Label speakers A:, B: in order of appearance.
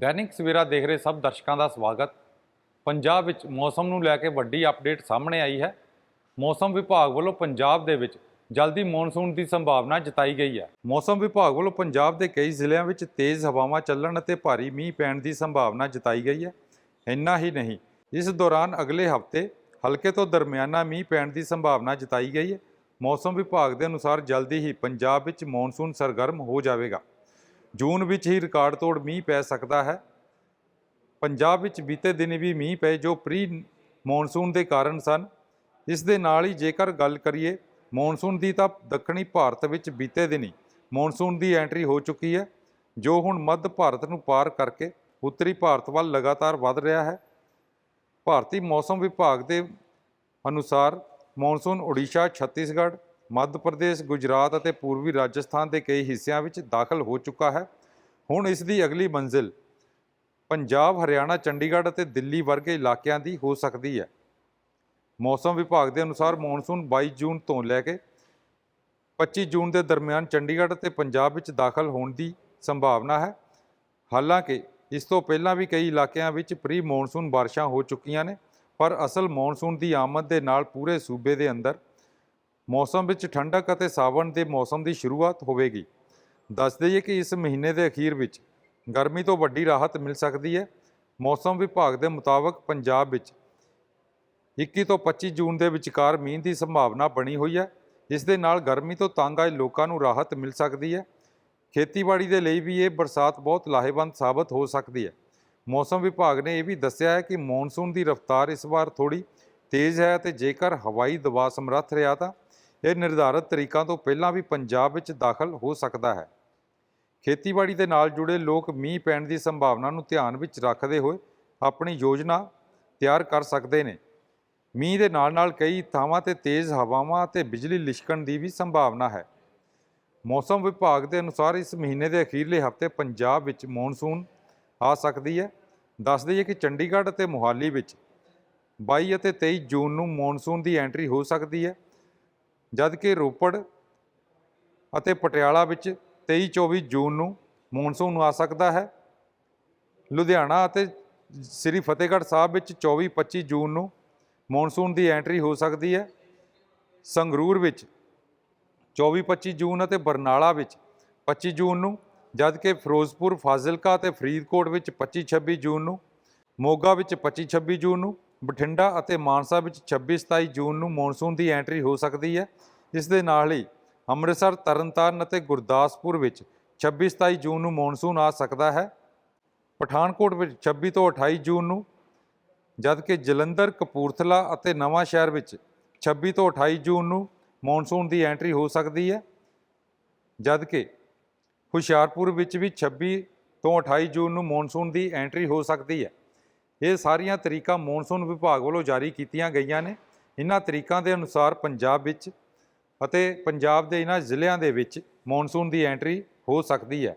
A: ਦੈਨਿਕ ਸਵੇਰਾ ਦੇਖ ਰਹੇ ਸਭ ਦਰਸ਼ਕਾਂ ਦਾ ਸਵਾਗਤ। ਪੰਜਾਬ ਵਿੱਚ ਮੌਸਮ ਨੂੰ ਲੈ ਕੇ ਵੱਡੀ ਅਪਡੇਟ ਸਾਹਮਣੇ ਆਈ ਹੈ। ਮੌਸਮ ਵਿਭਾਗ ਵੱਲੋਂ ਪੰਜਾਬ ਦੇ ਵਿੱਚ ਜਲਦੀ ਮੌਨਸੂਨ ਦੀ ਸੰਭਾਵਨਾ ਜਤਾਈ ਗਈ ਹੈ। ਮੌਸਮ ਵਿਭਾਗ ਵੱਲੋਂ ਪੰਜਾਬ ਦੇ ਕਈ ਜ਼ਿਲ੍ਹਿਆਂ ਵਿੱਚ ਤੇਜ਼ ਹਵਾਵਾਂ ਚੱਲਣ ਅਤੇ ਭਾਰੀ ਮੀਂਹ ਪੈਣ ਦੀ ਸੰਭਾਵਨਾ ਜਤਾਈ ਗਈ ਹੈ। ਇੰਨਾ ਹੀ ਨਹੀਂ, ਇਸ ਦੌਰਾਨ ਅਗਲੇ ਹਫ਼ਤੇ ਹਲਕੇ ਤੋਂ ਦਰਮਿਆਨਾ ਮੀਂਹ ਪੈਣ ਦੀ ਸੰਭਾਵਨਾ ਜਤਾਈ ਗਈ ਹੈ। ਮੌਸਮ ਵਿਭਾਗ ਦੇ ਅਨੁਸਾਰ ਜਲਦੀ ਹੀ ਪੰਜਾਬ ਵਿੱਚ ਮੌਨਸੂਨ ਸਰਗਰਮ ਹੋ ਜਾਵੇਗਾ। ਜੂਨ ਵਿੱਚ ਹੀ ਰਿਕਾਰਡ ਤੋੜ ਮੀਂਹ ਪੈ ਸਕਦਾ ਹੈ। ਪੰਜਾਬ ਵਿੱਚ ਬੀਤੇ ਦਿਨ ਵੀ ਮੀਂਹ ਪਏ ਜੋ ਪ੍ਰੀ ਮੌਨਸੂਨ ਦੇ ਕਾਰਨ ਸਨ। ਇਸ ਦੇ ਨਾਲ ਹੀ ਜੇਕਰ ਗੱਲ ਕਰੀਏ ਮੌਨਸੂਨ ਦੀ ਤਾਂ ਦੱਖਣੀ ਭਾਰਤ ਵਿੱਚ ਬੀਤੇ ਦਿਨੀ ਮੌਨਸੂਨ ਦੀ ਐਂਟਰੀ ਹੋ ਚੁੱਕੀ ਹੈ, ਜੋ ਹੁਣ ਮੱਧ ਭਾਰਤ ਨੂੰ ਪਾਰ ਕਰਕੇ ਉੱਤਰੀ ਭਾਰਤ ਵੱਲ ਲਗਾਤਾਰ ਵਧ ਰਿਹਾ ਹੈ। ਭਾਰਤੀ ਮੌਸਮ ਵਿਭਾਗ ਦੇ ਅਨੁਸਾਰ ਮੌਨਸੂਨ ਓਡੀਸ਼ਾ ਛੱਤੀਸਗੜ੍ਹ ਮੱਧ ਪ੍ਰਦੇਸ਼, ਗੁਜਰਾਤ ਅਤੇ ਪੂਰਬੀ ਰਾਜਸਥਾਨ ਦੇ ਕਈ ਹਿੱਸਿਆਂ ਵਿੱਚ ਦਾਖਲ ਹੋ ਚੁੱਕਾ ਹੈ। ਹੁਣ ਇਸ ਦੀ ਅਗਲੀ ਮੰਜ਼ਿਲ ਪੰਜਾਬ, ਹਰਿਆਣਾ, ਚੰਡੀਗੜ੍ਹ ਅਤੇ ਦਿੱਲੀ ਵਰਗੇ ਇਲਾਕਿਆਂ ਦੀ ਹੋ ਸਕਦੀ ਹੈ। ਮੌਸਮ ਵਿਭਾਗ ਦੇ ਅਨੁਸਾਰ ਮੌਨਸੂਨ 22 ਜੂਨ ਤੋਂ ਲੈ ਕੇ 25 ਜੂਨ ਦੇ ਦਰਮਿਆਨ ਚੰਡੀਗੜ੍ਹ ਅਤੇ ਪੰਜਾਬ ਵਿੱਚ ਦਾਖਲ ਹੋਣ ਦੀ ਸੰਭਾਵਨਾ ਹੈ। ਹਾਲਾਂਕਿ ਇਸ ਤੋਂ ਪਹਿਲਾਂ ਵੀ ਕਈ ਇਲਾਕਿਆਂ ਵਿੱਚ ਪ੍ਰੀ ਮੌਨਸੂਨ ਬਾਰਿਸ਼ਾਂ ਹੋ ਚੁੱਕੀਆਂ ਨੇ, ਪਰ ਅਸਲ ਮੌਨਸੂਨ ਦੀ ਆਮਦ ਦੇ ਨਾਲ ਪੂਰੇ ਸੂਬੇ ਦੇ ਅੰਦਰ ਮੌਸਮ ਵਿੱਚ ਠੰਡਕ ਅਤੇ ਸਾਵਣ ਦੇ ਮੌਸਮ ਦੀ ਸ਼ੁਰੂਆਤ ਹੋਵੇਗੀ। ਦੱਸ ਦਈਏ ਕਿ ਇਸ ਮਹੀਨੇ ਦੇ ਅਖੀਰ ਵਿੱਚ ਗਰਮੀ ਤੋਂ ਵੱਡੀ ਰਾਹਤ ਮਿਲ ਸਕਦੀ ਹੈ। ਮੌਸਮ ਵਿਭਾਗ ਦੇ ਮੁਤਾਬਕ ਪੰਜਾਬ ਵਿੱਚ 21 ਤੋਂ 25 ਜੂਨ ਦੇ ਵਿਚਕਾਰ ਮੀਂਹ ਦੀ ਸੰਭਾਵਨਾ ਬਣੀ ਹੋਈ ਹੈ। ਇਸ ਦੇ ਨਾਲ ਗਰਮੀ ਤੋਂ ਤੰਗ ਆਏ ਲੋਕਾਂ ਨੂੰ ਰਾਹਤ ਮਿਲ ਸਕਦੀ ਹੈ। ਖੇਤੀਬਾੜੀ ਦੇ ਲਈ ਵੀ ਇਹ ਬਰਸਾਤ ਬਹੁਤ ਲਾਹੇਵੰਦ ਸਾਬਤ ਹੋ ਸਕਦੀ ਹੈ। ਮੌਸਮ ਵਿਭਾਗ ਨੇ ਇਹ ਵੀ ਦੱਸਿਆ ਹੈ ਕਿ ਮੌਨਸੂਨ ਦੀ ਰਫ਼ਤਾਰ ਇਸ ਵਾਰ ਥੋੜੀ ਤੇਜ਼ ਹੈ ਤੇ ਜੇਕਰ ਹਵਾਈ ਦਬਾਅ ਸਮਰੱਥ ਰਿਹਾ ਤਾਂ ਇਹ ਨਿਰਧਾਰਤ ਤਰੀਕਾਂ ਤੋਂ ਪਹਿਲਾਂ ਵੀ ਪੰਜਾਬ ਵਿੱਚ ਦਾਖਲ ਹੋ ਸਕਦਾ ਹੈ। ਖੇਤੀਬਾੜੀ ਦੇ ਨਾਲ ਜੁੜੇ ਲੋਕ ਮੀਂਹ ਪੈਣ ਦੀ ਸੰਭਾਵਨਾ ਨੂੰ ਧਿਆਨ ਵਿੱਚ ਰੱਖਦੇ ਹੋਏ ਆਪਣੀ ਯੋਜਨਾ ਤਿਆਰ ਕਰ ਸਕਦੇ ਨੇ। ਮੀਂਹ ਦੇ ਨਾਲ-ਨਾਲ ਕਈ ਥਾਵਾਂ ਤੇ ਤੇਜ਼ ਹਵਾਵਾਂ ਅਤੇ ਬਿਜਲੀ ਲਿਸ਼ਕਣ ਦੀ ਵੀ ਸੰਭਾਵਨਾ ਹੈ। ਮੌਸਮ ਵਿਭਾਗ ਦੇ ਅਨੁਸਾਰ ਇਸ ਮਹੀਨੇ ਦੇ ਅਖੀਰਲੇ ਹਫ਼ਤੇ ਪੰਜਾਬ ਵਿੱਚ ਮੌਨਸੂਨ ਆ ਸਕਦੀ ਹੈ। ਦੱਸ ਦਈਏ ਕਿ ਚੰਡੀਗੜ੍ਹ ਅਤੇ ਮੋਹਾਲੀ ਵਿੱਚ 22 ਅਤੇ 23 ਜੂਨ ਨੂੰ ਮੌਨਸੂਨ ਦੀ ਐਂਟਰੀ ਹੋ ਸਕਦੀ ਹੈ। ਜਦ ਕਿ ਰੋਪੜ ਅਤੇ ਪਟਿਆਲਾ ਵਿੱਚ 23-24 ਜੂਨ ਨੂੰ ਮੌਨਸੂਨ ਆ ਸਕਦਾ ਹੈ। ਲੁਧਿਆਣਾ ਅਤੇ ਸ੍ਰੀ ਫਤਿਹਗੜ੍ਹ ਸਾਹਿਬ ਵਿੱਚ 24-25 ਜੂਨ ਨੂੰ ਮੌਨਸੂਨ ਦੀ ਐਂਟਰੀ ਹੋ ਸਕਦੀ ਹੈ। ਸੰਗਰੂਰ ਵਿੱਚ 24-25 ਜੂਨ ਅਤੇ ਬਰਨਾਲਾ ਵਿੱਚ 25 ਜੂਨ ਨੂੰ ਜਦਕਿ ਫਿਰੋਜ਼ਪੁਰ, ਫਾਜ਼ਿਲਕਾ ਅਤੇ ਫਰੀਦਕੋਟ ਵਿੱਚ 25-26 ਜੂਨ ਨੂੰ, ਮੋਗਾ ਵਿੱਚ 25-26 ਜੂਨ ਨੂੰ ਬਠਿੰਡਾ ਅਤੇ ਮਾਨਸਾ ਵਿੱਚ 26-27 ਜੂਨ ਨੂੰ ਮੌਨਸੂਨ ਦੀ ਐਂਟਰੀ ਹੋ ਸਕਦੀ ਹੈ ਇਸ ਦੇ ਨਾਲ ਹੀ ਅੰਮ੍ਰਿਤਸਰ, ਤਰਨਤਾਰਨ ਅਤੇ ਗੁਰਦਾਸਪੁਰ ਵਿੱਚ 26-27 ਜੂਨ ਨੂੰ ਮੌਨਸੂਨ ਆ ਸਕਦਾ ਹੈ। ਪਠਾਨਕੋਟ ਵਿੱਚ 26 ਤੋਂ 28 ਜੂਨ ਨੂੰ, ਜਦਕਿ ਜਲੰਧਰ, ਕਪੂਰਥਲਾ ਅਤੇ ਨਵਾਂ ਸ਼ਹਿਰ ਵਿੱਚ 26 ਤੋਂ 28 ਜੂਨ ਨੂੰ ਮੌਨਸੂਨ ਦੀ ਐਂਟਰੀ ਹੋ ਸਕਦੀ ਹੈ, ਜਦਕਿ ਹੁਸ਼ਿਆਰਪੁਰ ਵਿੱਚ ਵੀ 26 ਤੋਂ 28 ਜੂਨ ਨੂੰ ਮੌਨਸੂਨ ਦੀ ਐਂਟਰੀ ਹੋ ਸਕਦੀ ਹੈ। ਇਹ ਸਾਰੀਆਂ ਤਰੀਕਾਂ ਮੌਨਸੂਨ ਵਿਭਾਗ ਵੱਲੋਂ ਜਾਰੀ ਕੀਤੀਆਂ ਗਈਆਂ ਨੇ। ਇਹਨਾਂ ਤਰੀਕਾਂ ਦੇ ਅਨੁਸਾਰ ਪੰਜਾਬ ਵਿੱਚ ਅਤੇ ਪੰਜਾਬ ਦੇ ਇਹਨਾਂ ਜ਼ਿਲ੍ਹਿਆਂ ਦੇ ਵਿੱਚ ਮੌਨਸੂਨ ਦੀ ਐਂਟਰੀ ਹੋ ਸਕਦੀ ਹੈ।